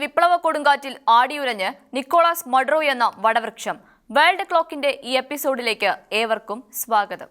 വിപ്ലവ കൊടുങ്കാറ്റിൽ ആടിയുലഞ്ഞ് നിക്കോളാസ് മഡ്രോ എന്ന വടവൃക്ഷം. വേൾഡ് ക്ലോക്കിന്റെ ഈ എപ്പിസോഡിലേക്ക് ഏവർക്കും സ്വാഗതം.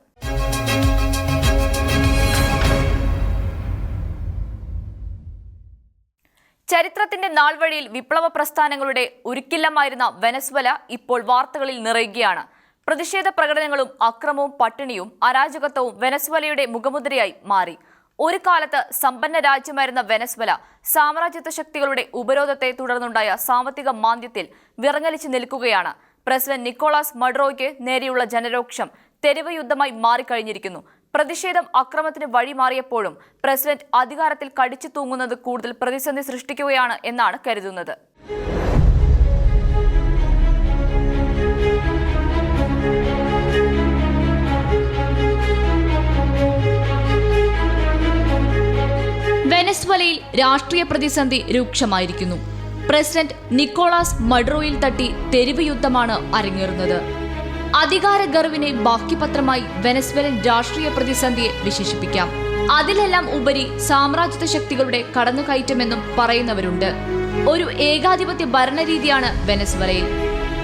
ചരിത്രത്തിന്റെ നാൾവഴിയിൽ വിപ്ലവ പ്രസ്ഥാനങ്ങളുടെ ഉരുക്കില്ലമായിരുന്ന വെനസ്വല ഇപ്പോൾ വാർത്തകളിൽ നിറയുകയാണ്. പ്രതിഷേധ പ്രകടനങ്ങളും അക്രമവും പട്ടിണിയും അരാജകത്വവും വെനസ്വലയുടെ മുഖമുദ്രയായി മാറി. ഒരു കാലത്ത് സമ്പന്ന രാജ്യമായിരുന്ന വെനസ്വല സാമ്രാജ്യത്വ ശക്തികളുടെ ഉപരോധത്തെ തുടർന്നുണ്ടായ സാമ്പത്തിക മാന്ദ്യത്തിൽ വിറങ്ങലിച്ചു നിൽക്കുകയാണ്. പ്രസിഡന്റ് നിക്കോളാസ് മഡ്രോയ്ക്ക് നേരെയുള്ള ജനരോക്ഷം തെരുവ് യുദ്ധമായി മാറിക്കഴിഞ്ഞിരിക്കുന്നു. പ്രതിഷേധം അക്രമത്തിന് വഴിമാറിയപ്പോഴും പ്രസിഡന്റ് അധികാരത്തിൽ കടിച്ചു തൂങ്ങുന്നത് കൂടുതൽ പ്രതിസന്ധി സൃഷ്ടിക്കുകയാണ് എന്നാണ് കരുതുന്നത്. വെനസ്വലയിൽ രാഷ്ട്രീയ പ്രതിസന്ധി രൂക്ഷമായിരിക്കുന്നു. പ്രസിഡന്റ് നിക്കോളാസ് മഡ്രോയിൽ തട്ടി തെരുവ് യുദ്ധമാണ് അരങ്ങേറുന്നത്. അധികാര ഗർവിനെ ബാക്കിപത്രമായി വെനസ്വലൻ രാഷ്ട്രീയ പ്രതിസന്ധിയെ വിശേഷിപ്പിക്കാം. അതിലെല്ലാം ഉപരി സാമ്രാജ്യത്വ ശക്തികളുടെ കടന്നുകയറ്റമെന്നും പറയുന്നവരുണ്ട്. ഒരു ഏകാധിപത്യ ഭരണരീതിയാണ് വെനസ്വലയിൽ.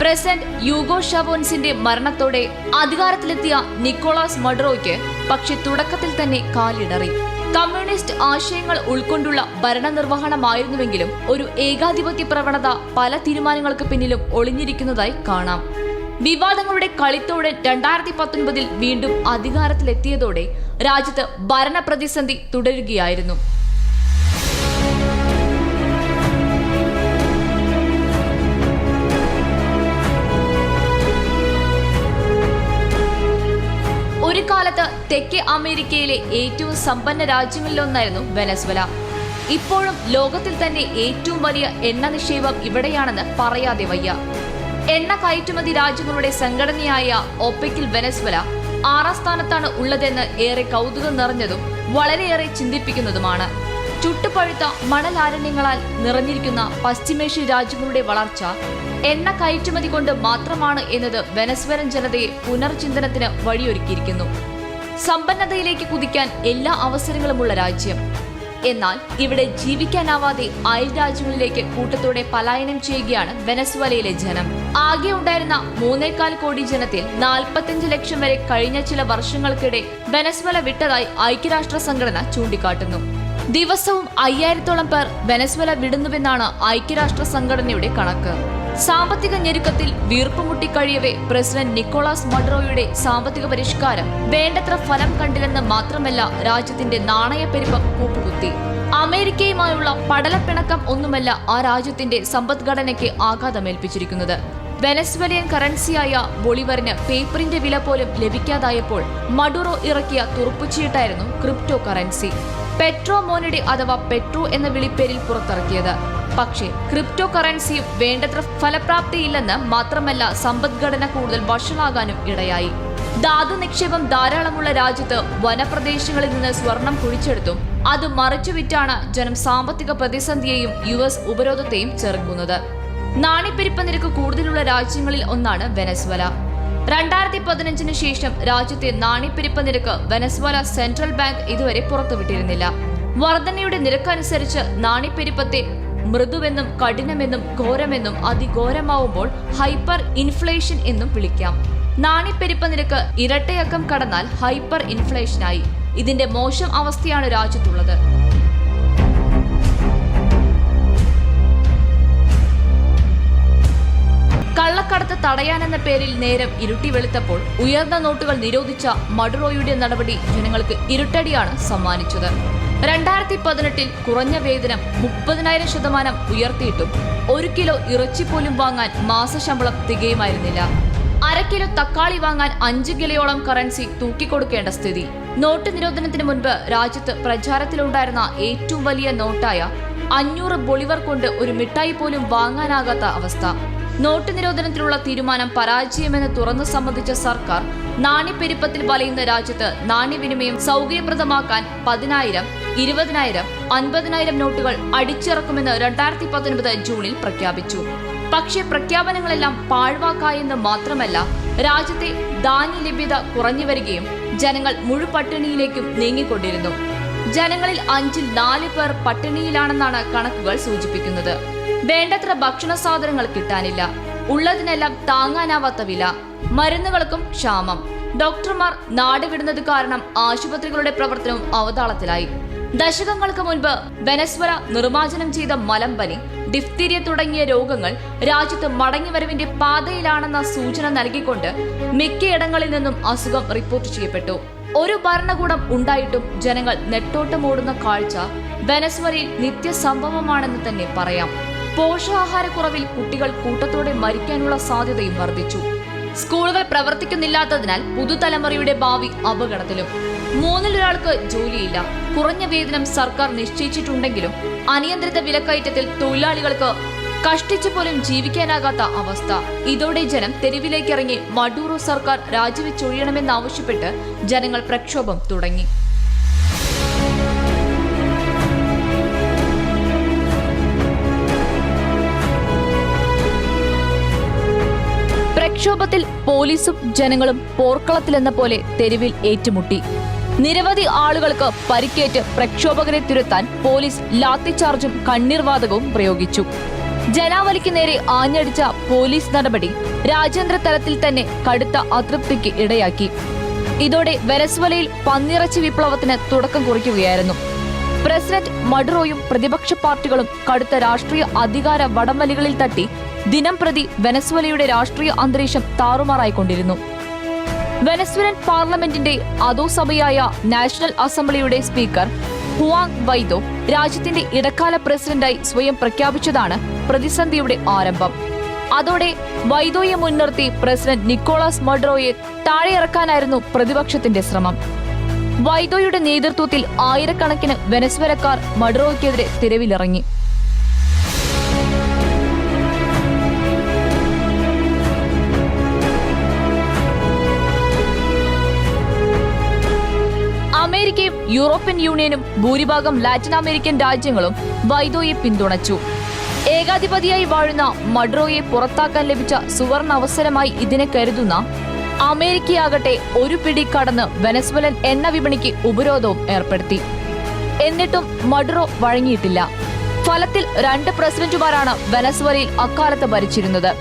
പ്രസിഡന്റ് യൂഗോ ഷവോൻസിന്റെ മരണത്തോടെ അധികാരത്തിലെത്തിയ നിക്കോളാസ് മഡ്രോയ്ക്ക് പക്ഷെ തുടക്കത്തിൽ തന്നെ കാലിടറി. കമ്മ്യൂണിസ്റ്റ് ആശയങ്ങൾ ഉൾക്കൊണ്ടുള്ള ഭരണനിർവഹണമായിരുന്നുവെങ്കിലും ഒരു ഏകാധിപത്യ പ്രവണത പല തീരുമാനങ്ങൾക്ക് പിന്നിലും ഒളിഞ്ഞിരിക്കുന്നതായി കാണാം. വിവാദങ്ങളുടെ കളിത്തോടെ രണ്ടായിരത്തി പത്തൊൻപതിൽ വീണ്ടും അധികാരത്തിലെത്തിയതോടെ രാജ്യത്ത് ഭരണപ്രതിസന്ധി തുടരുകയായിരുന്നു. തെക്കേ അമേരിക്കയിലെ ഏറ്റവും സമ്പന്ന രാജ്യങ്ങളിലൊന്നായിരുന്നു വെനസ്വല. ഇപ്പോഴും ലോകത്തിൽ തന്നെ ഏറ്റവും വലിയ എണ്ണ നിക്ഷേപം ഇവിടെയാണെന്ന് പറയാതെ വയ്യ. എണ്ണ കയറ്റുമതി രാജ്യങ്ങളുടെ സംഘടനയായ ഒപ്പെക്കിൽ വെനസ്വല ആറാം സ്ഥാനത്താണ് ഉള്ളതെന്ന് ഏറെ കൗതുകം നിറഞ്ഞതും വളരെയേറെ ചിന്തിപ്പിക്കുന്നതുമാണ്. ചുട്ടുപഴുത്ത മണലാരണ്യങ്ങളാൽ നിറഞ്ഞിരിക്കുന്ന പശ്ചിമേഷ്യൻ രാജ്യങ്ങളുടെ വളർച്ച എണ്ണ കയറ്റുമതി കൊണ്ട് മാത്രമാണ് എന്നത് വെനസ്വലൻ ജനതയെ പുനർചിന്തനത്തിന് വഴിയൊരുക്കിയിരിക്കുന്നു. സമ്പന്നതയിലേക്ക് കുതിക്കാൻ എല്ലാ അവസരങ്ങളുമുള്ള രാജ്യം. എന്നാൽ ഇവിടെ ജീവിക്കാനാവാതെ അയൽ രാജ്യങ്ങളിലേക്ക് കൂട്ടത്തോടെ പലായനം ചെയ്യുകയാണ് വെനസ്വലയിലെ ജനം. ആകെ ഉണ്ടായിരുന്ന മൂന്നേകാൽ കോടി ജനത്തിൽ നാൽപ്പത്തിയഞ്ച് ലക്ഷം വരെ കഴിഞ്ഞ ചില വർഷങ്ങൾക്കിടെ വെനസ്വല വിട്ടതായി ഐക്യരാഷ്ട്ര സംഘടന ചൂണ്ടിക്കാട്ടുന്നു. ദിവസവും അയ്യായിരത്തോളം പേർ വെനസ്വല വിടുന്നുവെന്നാണ് ഐക്യരാഷ്ട്ര സംഘടനയുടെ കണക്ക്. സാമ്പത്തിക ഞെരുക്കത്തിൽ വീർപ്പുമുട്ടി കഴിയവേ പ്രസിഡന്റ് നിക്കോളാസ് മഡ്രോയുടെ സാമ്പത്തിക പരിഷ്കാരം വേണ്ടത്ര ഫലം കണ്ടില്ലെന്ന് മാത്രമല്ല രാജ്യത്തിന്റെ നാണയപ്പെരുപ്പം കൂപ്പുകുത്തി. അമേരിക്കയുമായുള്ള പടലപ്പിണക്കം ഒന്നുമല്ല ആ രാജ്യത്തിന്റെ സമ്പദ്ഘടനയ്ക്ക് ആഘാതമേൽപ്പിച്ചിരിക്കുന്നത്. വെനസ്വലിയൻ കറൻസിയായ ബൊളിവറിന് പേപ്പറിന്റെ വില പോലും ലഭിക്കാതായപ്പോൾ മഡുറോ ഇറക്കിയ തുറപ്പുചീട്ടായിരുന്നു ക്രിപ്റ്റോ കറൻസി പെട്രോ മോനഡി അഥവാ പെട്രോ എന്ന വിളിപ്പേരിൽ പുറത്തിറക്കിയത്. പക്ഷേ ക്രിപ്റ്റോ കറൻസിയും വേണ്ടത്ര ഫലപ്രാപ്തിയില്ലെന്ന് മാത്രമല്ല സമ്പദ്ഘടന കൂടുതൽ വഷളാകാനും ഇടയായി. ധാതു നിക്ഷേപം ധാരാളമുള്ള രാജ്യത്ത് വനപ്രദേശങ്ങളിൽ നിന്ന് സ്വർണം കുഴിച്ചെടുത്തും അത് മറിച്ചുവിറ്റാണ് ജനം സാമ്പത്തിക പ്രതിസന്ധിയെയും യു എസ് ഉപരോധത്തെയും ചെറുക്കുന്നത്. നാണിപ്പെരുപ്പ നിരക്ക് കൂടുതലുള്ള രാജ്യങ്ങളിൽ ഒന്നാണ് വെനസ്വല. രണ്ടായിരത്തി പതിനഞ്ചിന് ശേഷം രാജ്യത്തെ നാണിപ്പെരുപ്പ നിരക്ക് വെനസ്വല സെൻട്രൽ ബാങ്ക് ഇതുവരെ പുറത്തുവിട്ടിരുന്നില്ല. വർധനയുടെ നിരക്കനുസരിച്ച് നാണ്യപ്പെരുപ്പത്തെ മൃദുവെന്നും കഠിനമെന്നും ഘോരമെന്നും അതിഘോരമാവുമ്പോൾ ഹൈപ്പർ ഇൻഫ്ലേഷൻ എന്നും വിളിക്കാം. നാണ്യപ്പെരുപ്പ നിരക്ക് ഇരട്ടയക്കം കടന്നാൽ ഹൈപ്പർ ഇൻഫ്ലേഷനായി. ഇതിന്റെ മോശം അവസ്ഥയാണ് രാജ്യത്തുള്ളത്. കള്ളക്കടത്ത് തടയാനെന്ന പേരിൽ നേരം ഇരുട്ടി വെളുത്തപ്പോൾ ഉയർന്ന നോട്ടുകൾ നിരോധിച്ച മഡുറോയുടെ നടപടി ജനങ്ങൾക്ക് ഇരുട്ടടിയാണ് സമ്മാനിച്ചത്. രണ്ടായിരത്തി പതിനെട്ടിൽ കുറഞ്ഞ വേതനം മുപ്പതിനായിരം ശതമാനം ഉയർത്തിയിട്ടും ഒരു കിലോ ഇറച്ചി പോലും വാങ്ങാൻ മാസശമ്പളം തികയുമായിരുന്നില്ല. അര കിലോ തക്കാളി വാങ്ങാൻ അഞ്ച് കിലോയോളം കറൻസി തൂക്കിക്കൊടുക്കേണ്ട സ്ഥിതി. നോട്ട് നിരോധനത്തിന് മുൻപ് രാജ്യത്ത് പ്രചാരത്തിലുണ്ടായിരുന്ന ഏറ്റവും വലിയ നോട്ടായ അഞ്ഞൂറ് ബൊളിവർ കൊണ്ട് ഒരു മിഠായി പോലും വാങ്ങാനാകാത്ത അവസ്ഥ. നോട്ട് നിരോധനത്തിലുള്ള തീരുമാനം പരാജയമെന്ന് തുറന്നു സമ്മതിച്ച സർക്കാർ നാണ്യപ്പെരുപ്പത്തിൽ വലയുന്ന രാജ്യത്ത് നാണ്യവിനിമയം സൗകര്യപ്രദമാക്കാൻ പതിനായിരം ഇരുപതിനായിരം അൻപതിനായിരം നോട്ടുകൾ അടിച്ചിറക്കുമെന്ന് രണ്ടായിരത്തി പത്തൊൻപത് ജൂണിൽ പ്രഖ്യാപിച്ചു. പക്ഷേ പ്രഖ്യാപനങ്ങളെല്ലാം പാഴ്വാക്കായെന്ന് മാത്രമല്ല രാജ്യത്തെ ധാന്യ ലഭ്യത കുറഞ്ഞു വരികയും ജനങ്ങൾ മുഴുപട്ടിണിയിലേക്കും നീങ്ങിക്കൊണ്ടിരുന്നു. ജനങ്ങളിൽ അഞ്ചിൽ നാല് പേർ പട്ടിണിയിലാണെന്നാണ് കണക്കുകൾ സൂചിപ്പിക്കുന്നത്. വേണ്ടത്ര ഭക്ഷണ സാധനങ്ങൾ കിട്ടാനില്ല. ഉള്ളതിനെല്ലാം താങ്ങാനാവാത്ത വില. മരുന്നുകൾക്കും ക്ഷാമം. ഡോക്ടർമാർ നാടുവിടുന്നത് കാരണം ആശുപത്രികളുടെ പ്രവർത്തനവും അവതാളത്തിലായി. ദശകങ്ങൾക്ക് മുൻപ് വെനസ്വര നിർമ്മാർജനം ചെയ്ത മലമ്പനി ഡിഫ്തീരിയ തുടങ്ങിയ രോഗങ്ങൾ രാജ്യത്ത് മടങ്ങിവരവിന്റെ പാതയിലാണെന്ന സൂചന നൽകിക്കൊണ്ട് മിക്കയിടങ്ങളിൽ നിന്നും അസുഖം റിപ്പോർട്ട് ചെയ്യപ്പെട്ടു. ഒരു ഭരണകൂടം ഉണ്ടായിട്ടും ജനങ്ങൾ നെട്ടോട്ടമോടുന്ന കാഴ്ച വെനസ്വരയിൽ നിത്യസംഭവമാണെന്ന് തന്നെ പറയാം. പോഷകാഹാരക്കുറവിൽ കുട്ടികൾ കൂട്ടത്തോടെ മരിക്കാനുള്ള സാധ്യതയും വർദ്ധിച്ചു. സ്കൂളുകൾ പ്രവർത്തിക്കുന്നില്ലാത്തതിനാൽ പുതുതലമുറയുടെ ഭാവി അപകടത്തിലും. മൂന്നിലൊരാൾക്ക് ജോലിയില്ല. കുറഞ്ഞ വേതനം സർക്കാർ നിശ്ചയിച്ചിട്ടുണ്ടെങ്കിലും അനിയന്ത്രിത വിലക്കയറ്റത്തിൽ തൊഴിലാളികൾക്ക് കഷ്ടിച്ചു പോലും ജീവിക്കാനാകാത്ത അവസ്ഥ. ഇതോടെ ജനം തെരുവിലേക്കിറങ്ങി മഡൂറോ സർക്കാർ രാജിവെച്ചൊഴിയണമെന്നാവശ്യപ്പെട്ട് ജനങ്ങൾ പ്രക്ഷോഭം തുടങ്ങി. പ്രക്ഷോഭത്തിൽ പോലീസും ജനങ്ങളും പോർക്കളത്തിലെന്ന പോലെ തെരുവിൽ ഏറ്റുമുട്ടി. നിരവധി ആളുകൾക്ക് പരിക്കേറ്റ് പ്രക്ഷോഭകരെ തുരത്താൻ പോലീസ് ലാത്തിചാർജും കണ്ണീർവാതകവും പ്രയോഗിച്ചു. ജനാവലിക്ക് നേരെ ആഞ്ഞടിച്ച പോലീസ് നടപടി രാജ്യാന്തര തലത്തിൽ തന്നെ കടുത്ത അതൃപ്തിക്ക് ഇടയാക്കി. ഇതോടെ വെനസ്വലയിൽ പന്നിറച്ചി വിപ്ലവത്തിന് തുടക്കം കുറിക്കുകയായിരുന്നു. പ്രസിഡന്റ് മഡുറോയും പ്രതിപക്ഷ പാർട്ടികളും കടുത്ത രാഷ്ട്രീയ അധികാര വടംവലികളിൽ തട്ടി ദിനം പ്രതി വെനസ്വലയുടെ രാഷ്ട്രീയ അന്തരീക്ഷം താറുമാറായിക്കൊണ്ടിരുന്നു. വെനസ്വലൻ പാർലമെന്റിന്റെ അധോസഭയായ നാഷണൽ അസംബ്ലിയുടെ സ്പീക്കർ ഹുവാങ് വൈദോ രാജ്യത്തിന്റെ ഇടക്കാല പ്രസിഡന്റായി സ്വയം പ്രഖ്യാപിച്ചതാണ് പ്രതിസന്ധിയുടെ ആരംഭം. അതോടെ വൈദോയെ മുൻനിർത്തി പ്രസിഡന്റ് നിക്കോളാസ് മഡ്രോയെ താഴെയിറക്കാനായിരുന്നു പ്രതിപക്ഷത്തിന്റെ ശ്രമം. വൈദോയുടെ നേതൃത്വത്തിൽ ആയിരക്കണക്കിന് വെനസ്വരക്കാർ മഡ്രോയ്ക്കെതിരെ തിരവിലിറങ്ങി. അമേരിക്കയും യൂറോപ്യൻ യൂണിയനും ഭൂരിഭാഗം ലാറ്റിൻ അമേരിക്കൻ രാജ്യങ്ങളും വൈദോയെ പിന്തുണച്ചു. ഏകാധിപതിയായി വാഴുന്ന മഡ്രോയെ പുറത്താക്കാൻ ലഭിച്ച സുവർണ അവസരമായി ഇതിനെ കരുതുന്ന അമേരിക്കയാകട്ടെ ഒരു പിടി കടന്ന് വെനസ്വലൻ എണ്ണ വിപണിക്ക് ഉപരോധവും ഏർപ്പെടുത്തി. എന്നിട്ടും മഡ്രോ വഴങ്ങിയിട്ടില്ല. ഫലത്തിൽ രണ്ട് പ്രസിഡന്റുമാരാണ് വെനസ്വലയിൽ അക്കാലത്ത് ഭരിച്ചിരുന്നത്.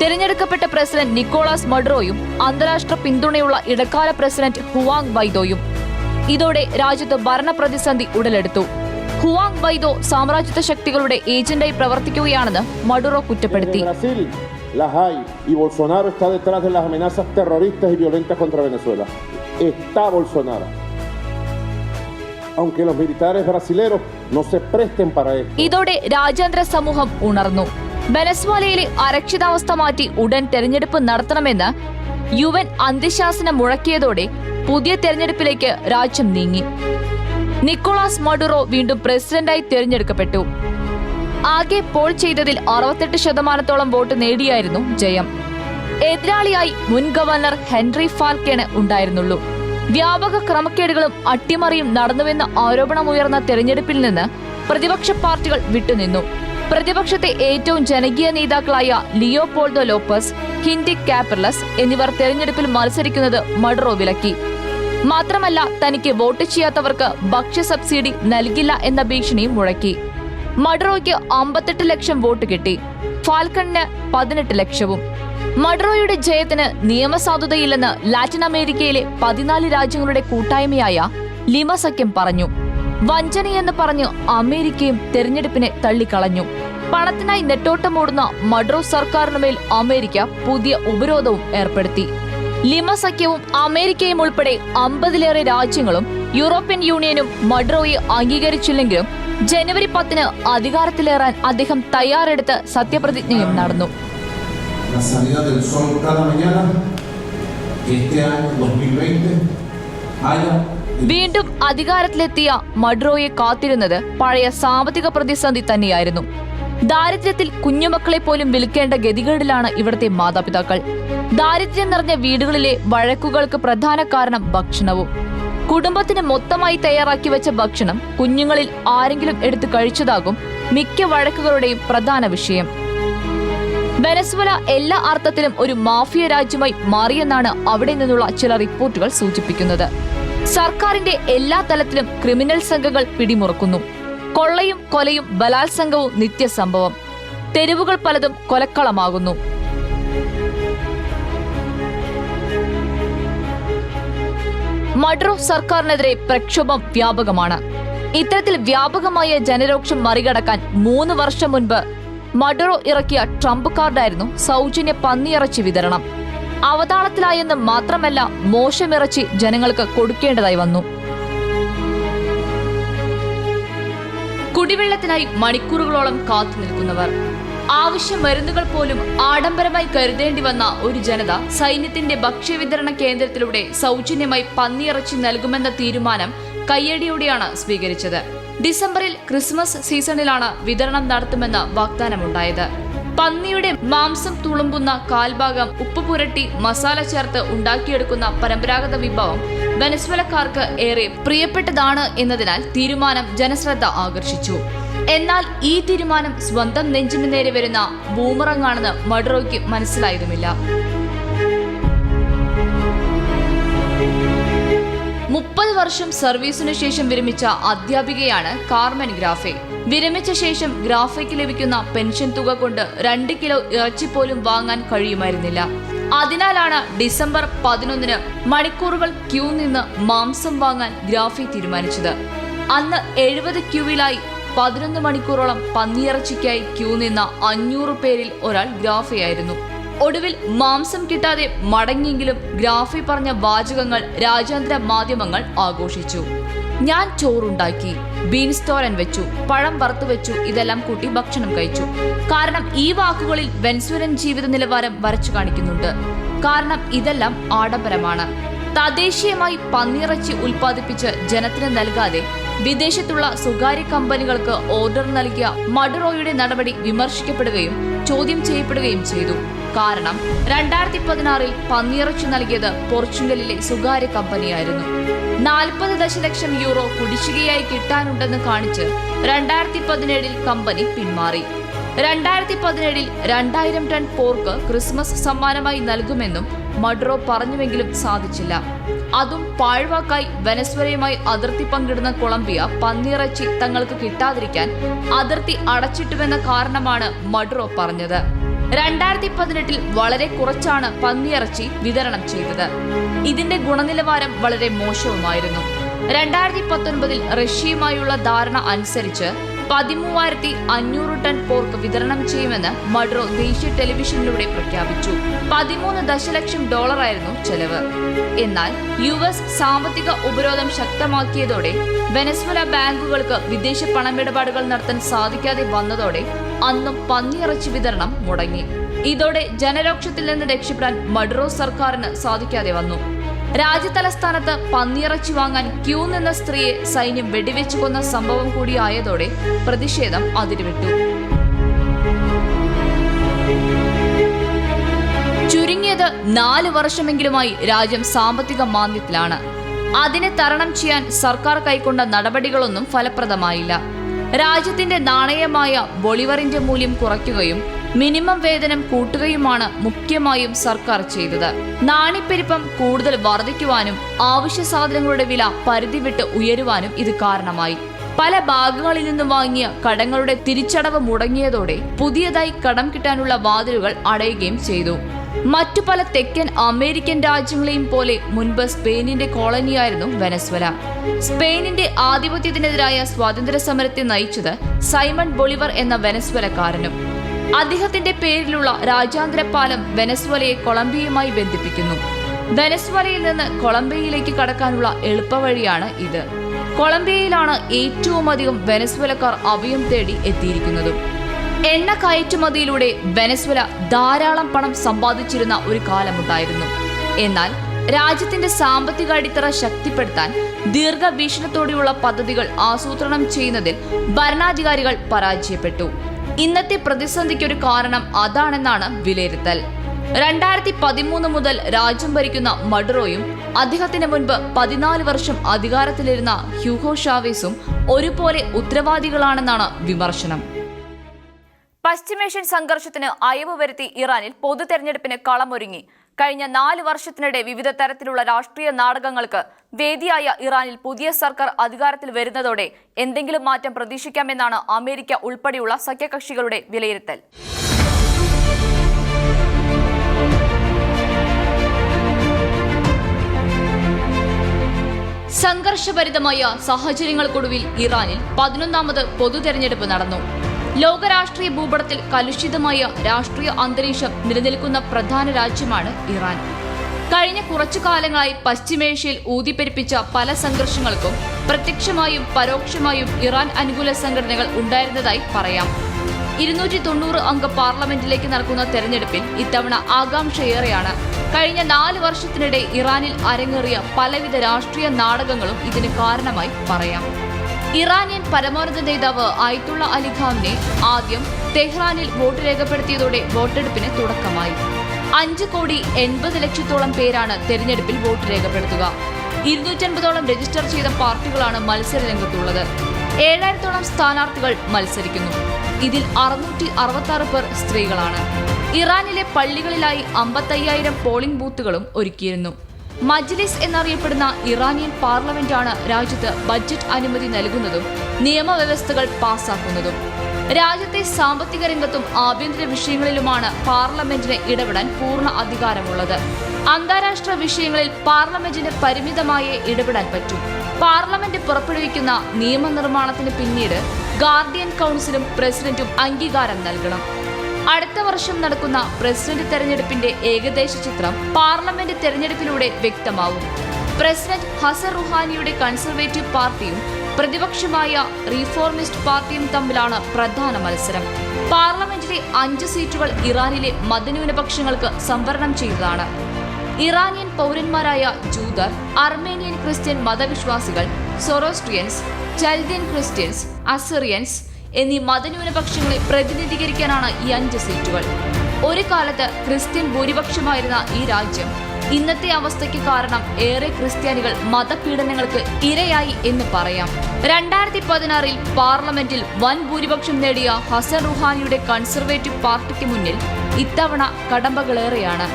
തിരഞ്ഞെടുക്കപ്പെട്ട പ്രസിഡന്റ് നിക്കോളാസ് മഡ്രോയും അന്താരാഷ്ട്ര പിന്തുണയുള്ള ഇടക്കാല പ്രസിഡന്റ് ഹുവാങ് വൈദോയും. ഇതോടെ രാജ്യത്ത് ഭരണപ്രതിസന്ധി ഉടലെടുത്തു. ഹുവാങ് വൈദോ സാമ്രാജ്യത്വ ശക്തികളുടെ ഏജന്റായി പ്രവർത്തിക്കുകയാണെന്ന് മഡുറോ കുറ്റപ്പെടുത്തി. Las hay y Bolsonaro está detrás de las amenazas terroristas y violentas contra Venezuela. Está Bolsonaro. Aunque los militares brasileros no se presten para esto. ഇതോടെ രാജ്യാന്തര സമൂഹം ഉണർന്നു വെനസ്വാലയിലെ അരക്ഷിതാവസ്ഥ മാറ്റി ഉടൻ തെരഞ്ഞെടുപ്പ് നടത്തണമെന്ന് യു എൻ അന്ത്യശാസനം മുഴക്കിയതോടെ പുതിയ തെരഞ്ഞെടുപ്പിലേക്ക് രാജ്യം നീങ്ങി നിക്കോളാസ് മഡുറോ വീണ്ടും പ്രസിഡന്റായി തിരഞ്ഞെടുക്കപ്പെട്ടു ആകെ പോൾ ചെയ്തതിൽ അറുപത്തെട്ട് ശതമാനത്തോളം വോട്ട് നേടിയായിരുന്നു ജയം. എതിരാളിയായി മുൻ ഗവർണർ ഹെൻറി ഫാൽക്കേണ് ഉണ്ടായിരുന്നുള്ളൂ. വ്യാപക ക്രമക്കേടുകളും അട്ടിമറിയും നടന്നുവെന്ന ആരോപണമുയർന്ന തെരഞ്ഞെടുപ്പിൽ നിന്ന് പ്രതിപക്ഷ പാർട്ടികൾ വിട്ടുനിന്നു. പ്രതിപക്ഷത്തെ ഏറ്റവും ജനകീയ നേതാക്കളായ ലിയോ ലിയോപോൾഡോ ലോപ്പസ് ഹിൻഡി കാപ്പർലസ് എന്നിവർ തെരഞ്ഞെടുപ്പിൽ മത്സരിക്കുന്നത് മഡറോ വിലക്കി. മാത്രമല്ല തനിക്ക് വോട്ട് ചെയ്യാത്തവർക്ക് ഭക്ഷ്യ സബ്സിഡി നൽകില്ല എന്ന ഭീഷണിയും മുഴക്കി. മഡ്രോയ്ക്ക് അമ്പത്തെട്ട് ലക്ഷം വോട്ട് കിട്ടി. ഫാൽക്കണിന് പതിനെട്ട് ലക്ഷവും. മഡ്രോയുടെ ജയത്തിന് നിയമസാധുതയില്ലെന്ന് ലാറ്റിൻ അമേരിക്കയിലെ പതിനാല് രാജ്യങ്ങളുടെ കൂട്ടായ്മയായ ലിമസഖ്യം പറഞ്ഞു. വഞ്ചനയെന്ന് പറഞ്ഞ് അമേരിക്കയും തെരഞ്ഞെടുപ്പിനെ തള്ളിക്കളഞ്ഞു. പണത്തിനായി നെട്ടോട്ടമോടുന്ന മഡ്രോ സർക്കാരിനുമേൽ അമേരിക്ക പുതിയ ഉപരോധവും ഏർപ്പെടുത്തി. ലിമസഖ്യവും അമേരിക്കയും ഉൾപ്പെടെ അമ്പതിലേറെ രാജ്യങ്ങളും യൂറോപ്യൻ യൂണിയനും മഡ്രോയെ അംഗീകരിച്ചില്ലെങ്കിലും ജനുവരി പത്തിന് അധികാരത്തിലേറാൻ അദ്ദേഹം തയ്യാറെടുത്ത് സത്യപ്രതിജ്ഞയും നടന്നു. la salida del sol cada mañana, que este año 2020 haya വീണ്ടും അധികാരത്തിലെത്തിയ മഡ്രോയെ കാത്തിരുന്നത് പഴയ സാമ്പത്തിക പ്രതിസന്ധി തന്നെയായിരുന്നു. ദാരിദ്ര്യത്തിൽ കുഞ്ഞുമക്കളെ പോലും വിൽക്കേണ്ട ഗതികേടിലാണ് ഇവിടുത്തെ മാതാപിതാക്കൾ. ദാരിദ്ര്യം നിറഞ്ഞ വീടുകളിലെ വഴക്കുകൾക്ക് പ്രധാന കാരണം ഭക്ഷണവും. കുടുംബത്തിന് മൊത്തമായി തയ്യാറാക്കി വെച്ച ഭക്ഷണം കുഞ്ഞുങ്ങളിൽ ആരെങ്കിലും എടുത്തു കഴിച്ചതാകും മിക്ക വഴക്കുകളുടെയും പ്രധാന വിഷയം. വെനസ്വല എല്ലാ അർത്ഥത്തിലും ഒരു മാഫിയ രാജ്യമായി മാറിയെന്നാണ് അവിടെ നിന്നുള്ള ചില റിപ്പോർട്ടുകൾ സൂചിപ്പിക്കുന്നത്. സർക്കാരിന്റെ എല്ലാ തലത്തിലും ക്രിമിനൽ സംഘങ്ങൾ പിടിമുറുക്കുന്നു. കൊള്ളയും കൊലയും ബലാത്സംഗവും നിത്യസംഭവം. തെരുവുകൾ പലതും കൊലക്കളമാകുന്നു. മഡ്രോ സർക്കാരിനെതിരെ പ്രക്ഷോഭം വ്യാപകമാണ്. ഇത്തരത്തിൽ വ്യാപകമായ ജനരോക്ഷം മറികടക്കാൻ മൂന്ന് വർഷം മുൻപ് മഡ്രോ ഇറക്കിയ ട്രംപ് കാർഡായിരുന്നു സൗജന്യ പന്നിയിറച്ചി വിതരണം. അവതാളത്തിലായെന്ന് മാത്രമല്ല മോശമിറച്ചി ജനങ്ങൾക്ക് കൊടുക്കേണ്ടതായി വന്നു. കുടിവെള്ളത്തിനായി മണിക്കൂറുകളോളം കാത്തു നിൽക്കുന്നവർ ആവശ്യ മരുന്നുകൾ പോലും ആഡംബരമായി കരുതേണ്ടി വന്ന ഒരു ജനത സൈന്യത്തിന്റെ ഭക്ഷ്യവിതരണ കേന്ദ്രത്തിലൂടെ സൗജന്യമായി പന്നിയിറച്ചി നൽകുമെന്ന തീരുമാനം കയ്യടിയോടെയാണ് സ്വീകരിച്ചത്. ഡിസംബറിൽ ക്രിസ്മസ് സീസണിലാണ് വിതരണം നടത്തുമെന്ന് വാഗ്ദാനമുണ്ടായത്. പന്നിയുടെ മാംസം തുളുമ്പുന്ന കാൽഭാഗം ഉപ്പ് പുരട്ടി മസാല ചേർത്ത് ഉണ്ടാക്കിയെടുക്കുന്ന പരമ്പരാഗത വിഭവം വെനസ്വലക്കാർക്ക് ഏറെ പ്രിയപ്പെട്ടതാണ് എന്നതിനാൽ തീരുമാനം ജനശ്രദ്ധ ആകർഷിച്ചു. എന്നാൽ ഈ തീരുമാനം സ്വന്തം നെഞ്ചിന് നേരെ വരുന്ന ബൂമറങ്ങാണെന്ന് മഡ്രോയ്ക്ക് മനസ്സിലായതുമില്ല. മുപ്പത് വർഷം സർവീസിനു ശേഷം വിരമിച്ച അധ്യാപികയാണ് കാർമൻ ഗ്രാഫെ. വിരമിച്ച ശേഷം ഗ്രാഫയ്ക്ക് ലഭിക്കുന്ന പെൻഷൻ തുക കൊണ്ട് രണ്ട് കിലോ ഇറച്ചി പോലും വാങ്ങാൻ കഴിയുമായിരുന്നില്ല. അതിനാലാണ് ഡിസംബർ പതിനൊന്നിന് മണിക്കൂറുകൾ ക്യൂ നിന്ന് മാംസം വാങ്ങാൻ ഗ്രാഫി തീരുമാനിച്ചത്. അന്ന് എഴുപത് ക്യൂവിലായി പതിനൊന്ന് മണിക്കൂറോളം പന്നിയിറച്ചിക്കായി ക്യൂ നിന്ന അഞ്ഞൂറ് പേരിൽ ഒരാൾ ഗ്രാഫിയായിരുന്നു. ഒടുവിൽ മാംസം കിട്ടാതെ മടങ്ങിയെങ്കിലും ഗ്രാഫി പറഞ്ഞ വാചകങ്ങൾ രാജ്യാന്തര മാധ്യമങ്ങൾ ആഘോഷിച്ചു. ഞാൻ ചോറുണ്ടാക്കി ബീൻസ് തോരൻ വെച്ചു പഴം വറുത്തു വെച്ചു ഇതെല്ലാം കൂട്ടി ഭക്ഷണം കഴിച്ചു. കാരണം ഈ വാക്കുകളിൽ വെൻസുരൻ ജീവിത നിലവാരം വരച്ചു കാണിക്കുന്നുണ്ട്. കാരണം ഇതെല്ലാം ആഡംബരമാണ്. തദ്ദേശീയമായി പന്നിയിറച്ചി ഉൽപ്പാദിപ്പിച്ച് ജനത്തിന് നൽകാതെ വിദേശത്തുള്ള സ്വകാര്യ കമ്പനികൾക്ക് ഓർഡർ നൽകിയ മഡുറോയുടെ നടപടി വിമർശിക്കപ്പെടുകയും ചോദ്യം ചെയ്യപ്പെടുകയും ചെയ്തു. കാരണം രണ്ടായിരത്തി പതിനാറിൽ പന്നിയിറച്ചി നൽകിയത് പോർച്ചുഗലിലെ സ്വകാര്യ കമ്പനിയായിരുന്നു. നാൽപ്പത് ദശലക്ഷം യൂറോ കുടിശ്ശികയായി കിട്ടാനുണ്ടെന്ന് കാണിച്ച് രണ്ടായിരത്തി പതിനേഴിൽ കമ്പനി പിന്മാറി. രണ്ടായിരത്തി പതിനേഴിൽ രണ്ടായിരം ടൺ പോർക്ക് ക്രിസ്മസ് സമ്മാനമായി നൽകുമെന്നും മഡ്രോ പറഞ്ഞുവെങ്കിലും സാധിച്ചില്ല. അതും പാഴ്വാക്കായി വെനസ്വലയുമായി അതിർത്തി പങ്കിടുന്ന കൊളംബിയ പന്നിയിറച്ചി തങ്ങൾക്ക് കിട്ടാതിരിക്കാൻ അതിർത്തി അടച്ചിട്ടുവെന്ന കാരണമാണ് മഡ്രോ പറഞ്ഞത്. രണ്ടായിരത്തി പതിനെട്ടിൽ വളരെ കുറച്ചാണ് പന്നിയിറച്ചി വിതരണം ചെയ്തത്. ഇതിന്റെ ഗുണനിലവാരം വളരെ മോശവുമായിരുന്നു. രണ്ടായിരത്തി പത്തൊൻപതിൽ റഷ്യയുമായുള്ള ധാരണ അനുസരിച്ച് പതിമൂവായിരത്തി അഞ്ഞൂറ് ടൺ പോർക്ക് വിതരണം ചെയ്യുമെന്ന് മഡ്രോ ദേശീയ ടെലിവിഷനിലൂടെ പ്രഖ്യാപിച്ചു. പതിമൂന്ന് ദശലക്ഷം ഡോളറായിരുന്നു ചെലവ്. എന്നാൽ യു എസ് സാമ്പത്തിക ഉപരോധം ശക്തമാക്കിയതോടെ വെനസ്വല ബാങ്കുകൾക്ക് വിദേശ പണമിടപാടുകൾ നടത്താൻ സാധിക്കാതെ വന്നതോടെ അന്നും പന്നിയിറച്ചി വിതരണം മുടങ്ങി. ഇതോടെ ജനരോക്ഷത്തിൽ നിന്ന് രക്ഷപ്പെടാൻ മഡ്രോ സർക്കാരിന് സാധിക്കാതെ വന്നു. രാജ്യതലസ്ഥാനത്ത് പന്നിയിറച്ചി വാങ്ങാൻ ക്യൂ നിന്ന സ്ത്രീയെ സൈന്യം വെടിവെച്ചു കൊന്ന സംഭവം കൂടിയായതോടെ പ്രതിഷേധം അതിരുവിട്ടു. ചുരുങ്ങിയത് നാല് വർഷമെങ്കിലുമായി രാജ്യം സാമ്പത്തിക മാന്ദ്യത്തിലാണ്. അതിനെ തരണം ചെയ്യാൻ സർക്കാർ കൈക്കൊണ്ട നടപടികളൊന്നും ഫലപ്രദമായില്ല. രാജ്യത്തിന്റെ നാണയമായ ബൊളിവറിന്റെ മൂല്യം കുറയ്ക്കുകയും മിനിമം വേതനം കൂട്ടുകയുമാണ് മുഖ്യമായും സർക്കാർ ചെയ്തത്. നാണിപ്പെരുപ്പം കൂടുതൽ വർദ്ധിക്കുവാനും ആവശ്യ സാധനങ്ങളുടെ വില പരിധി വിട്ട് ഉയരുവാനും ഇത് കാരണമായി. പല ഭാഗങ്ങളിൽ നിന്നും വാങ്ങിയ കടങ്ങളുടെ തിരിച്ചടവ് മുടങ്ങിയതോടെ പുതിയതായി കടം കിട്ടാനുള്ള വാതിലുകൾ അടയുകയും ചെയ്തു. മറ്റു പല തെക്കൻ അമേരിക്കൻ രാജ്യങ്ങളെയും പോലെ മുൻപ് സ്പെയിനിന്റെ കോളനിയായിരുന്നു വെനസ്വല. സ്പെയിനിന്റെ ആധിപത്യത്തിനെതിരായ സ്വാതന്ത്ര്യ സമരത്തെ നയിച്ചത് സൈമൺ ബൊളിവർ എന്ന വെനസ്വലക്കാരനും. അദ്ദേഹത്തിന്റെ പേരിലുള്ള രാജ്യാന്തര പാലം വെനസ്വലയെ കൊളംബിയയുമായി ബന്ധിപ്പിക്കുന്നു. വെനസ്വലയിൽ നിന്ന് കൊളംബിയയിലേക്ക് കടക്കാനുള്ള എളുപ്പവഴിയാണ് ഇത്. കൊളംബിയയിലാണ് ഏറ്റവും അധികം വെനസ്വലക്കാർ അഭയം തേടി എത്തിയിരിക്കുന്നതും. എണ്ണ കയറ്റുമതിയിലൂടെ വെനസ്വല ധാരാളം പണം സമ്പാദിച്ചിരുന്ന ഒരു കാലമുണ്ടായിരുന്നു. എന്നാൽ രാജ്യത്തിന്റെ സാമ്പത്തിക അടിത്തറ ശക്തിപ്പെടുത്താൻ ദീർഘവീക്ഷണത്തോടെയുള്ള പദ്ധതികൾ ആസൂത്രണം ചെയ്യുന്നതിൽ ഭരണാധികാരികൾ പരാജയപ്പെട്ടു. ഇന്നത്തെ പ്രതിസന്ധിക്കൊരു കാരണം അതാണെന്നാണ് വിലയിരുത്തൽ. രണ്ടായിരത്തി പതിമൂന്ന് മുതൽ രാജ്യം ഭരിക്കുന്ന മഡുറോയും അദ്ദേഹത്തിന് മുൻപ് പതിനാല് വർഷം അധികാരത്തിലിരുന്ന ഹ്യൂഗോ ഷാവേസും ഒരുപോലെ ഉത്തരവാദികളാണെന്നാണ് വിമർശനം. പശ്ചിമേഷ്യൻ സംഘർഷത്തിന് അയവ് വരുത്തി ഇറാനിൽ പൊതു തെരഞ്ഞെടുപ്പിന് കളമൊരുങ്ങി. കഴിഞ്ഞ നാല് വർഷത്തിനിടെ വിവിധ തരത്തിലുള്ള രാഷ്ട്രീയ നാടകങ്ങൾക്ക് വേദിയായ ഇറാനിൽ പുതിയ സർക്കാർ അധികാരത്തിൽ വരുന്നതോടെ എന്തെങ്കിലും മാറ്റം പ്രതീക്ഷിക്കാമെന്നാണ് അമേരിക്ക ഉൾപ്പെടെയുള്ള സഖ്യകക്ഷികളുടെ വിലയിരുത്തൽ. സംഘർഷഭരിതമായ സാഹചര്യങ്ങൾക്കൊടുവിൽ ഇറാനിൽ പതിനൊന്നാമത് പൊതുതെരഞ്ഞെടുപ്പ് നടന്നു. ലോകരാഷ്ട്രീയ ഭൂപടത്തിൽ കലുഷിതമായ രാഷ്ട്രീയ അന്തരീക്ഷം നിലനിൽക്കുന്ന പ്രധാന രാജ്യമാണ് ഇറാൻ. കഴിഞ്ഞ കുറച്ചു കാലങ്ങളായി പശ്ചിമേഷ്യയിൽ ഊതിപ്പെരിപ്പിച്ച പല സംഘർഷങ്ങൾക്കും പ്രത്യക്ഷമായും പരോക്ഷമായും ഇറാൻ അനുകൂല സംഘടനകൾ ഉണ്ടായിരുന്നതായി പറയാം. ഇരുന്നൂറ്റി തൊണ്ണൂറ് അംഗ പാർലമെന്റിലേക്ക് നടക്കുന്ന തെരഞ്ഞെടുപ്പിൽ ഇത്തവണ ആകാംക്ഷയേറെയാണ്. കഴിഞ്ഞ നാല് വർഷത്തിനിടെ ഇറാനിൽ അരങ്ങേറിയ പലവിധ രാഷ്ട്രീയ നാടകങ്ങളും ഇതിന് കാരണമായി പറയാം. ഇറാനിയൻ പരമോന്നത നേതാവ് ആയിത്തുള്ള അലി ഖാമിനെ ആദ്യം തെഹ്റാനിൽ വോട്ട് രേഖപ്പെടുത്തിയതോടെ വോട്ടെടുപ്പിന് തുടക്കമായി. അഞ്ച് കോടി എൺപത് ലക്ഷത്തോളം പേരാണ് തെരഞ്ഞെടുപ്പിൽ വോട്ട് രേഖപ്പെടുത്തുക. ഇരുന്നൂറ്റൻപതോളം രജിസ്റ്റർ ചെയ്ത പാർട്ടികളാണ് മത്സര രംഗത്തുള്ളത് ഏഴായിരത്തോളം സ്ഥാനാർത്ഥികൾ മത്സരിക്കുന്നു. ഇതിൽ അറുന്നൂറ്റി അറുപത്തി പേർ സ്ത്രീകളാണ്. ഇറാനിലെ പള്ളികളിലായി അമ്പത്തയ്യായിരം പോളിംഗ് ബൂത്തുകളും ഒരുക്കിയിരുന്നു. മജ്ലിസ് എന്നറിയപ്പെടുന്ന ഇറാനിയൻ പാർലമെന്റാണ് രാജ്യത്ത് ബജറ്റ് അനുമതി നൽകുന്നതും നിയമവ്യവസ്ഥകൾ പാസാക്കുന്നതും. രാജ്യത്തെ സാമ്പത്തിക രംഗത്തും ആഭ്യന്തര വിഷയങ്ങളിലുമാണ് പാർലമെന്റിന് ഇടപെടാൻ പൂർണ അധികാരമുള്ളത്. അന്താരാഷ്ട്ര വിഷയങ്ങളിൽ പാർലമെന്റിന് പരിമിതമായേ ഇടപെടാൻ പറ്റൂ. പാർലമെന്റ് പുറപ്പെടുവിക്കുന്ന നിയമനിർമ്മാണത്തിന് പിന്നീട് ഗാർഡിയൻ കൗൺസിലും പ്രസിഡന്റും അംഗീകാരം നൽകണം. അടുത്ത വർഷം നടക്കുന്ന പ്രസിഡന്റ് തെരഞ്ഞെടുപ്പിന്റെ ഏകദേശ ചിത്രം പാർലമെന്റ് തെരഞ്ഞെടുപ്പിലൂടെ വ്യക്തമാവും. പ്രസിഡന്റ് ഹസൻ റുഹാനിയുടെ കൺസർവേറ്റീവ് പാർട്ടിയും പ്രതിപക്ഷമായ റീഫോർമിസ്റ്റ് പാർട്ടിയും തമ്മിലാണ് പ്രധാന മത്സരം. പാർലമെന്റിലെ അഞ്ച് സീറ്റുകൾ ഇറാനിലെ മതന്യൂനപക്ഷങ്ങൾക്ക് സംവരണം ചെയ്തതാണ് ഇറാനിയൻ പൗരന്മാരായ ജൂതർ അർമേനിയൻ ക്രിസ്ത്യൻ മതവിശ്വാസികൾ സൊറോസ്ട്രിയൻസ് ചൽദിയൻ ക്രിസ്ത്യൻസ് അസറിയൻസ് എന്നീ മതന്യൂനപക്ഷങ്ങളെ പ്രതിനിധീകരിക്കാനാണ് ഈ അഞ്ച് സീറ്റുകൾ. ഒരു കാലത്ത് ക്രിസ്ത്യൻ ഭൂരിപക്ഷമായിരുന്ന ഈ രാജ്യം ഇന്നത്തെ അവസ്ഥയ്ക്ക് കാരണം ഏറെ ക്രിസ്ത്യാനികൾ മതപീഡനങ്ങൾക്ക് ഇരയായി എന്ന് പറയാം. രണ്ടായിരത്തി പതിനാറിൽ പാർലമെന്റിൽ വൻ ഭൂരിപക്ഷം നേടിയ ഹസൻ റുഹാനിയുടെ കൺസർവേറ്റീവ് പാർട്ടിക്ക് മുന്നിൽ ഇത്തവണ കടമ്പകളേറെയാണ്.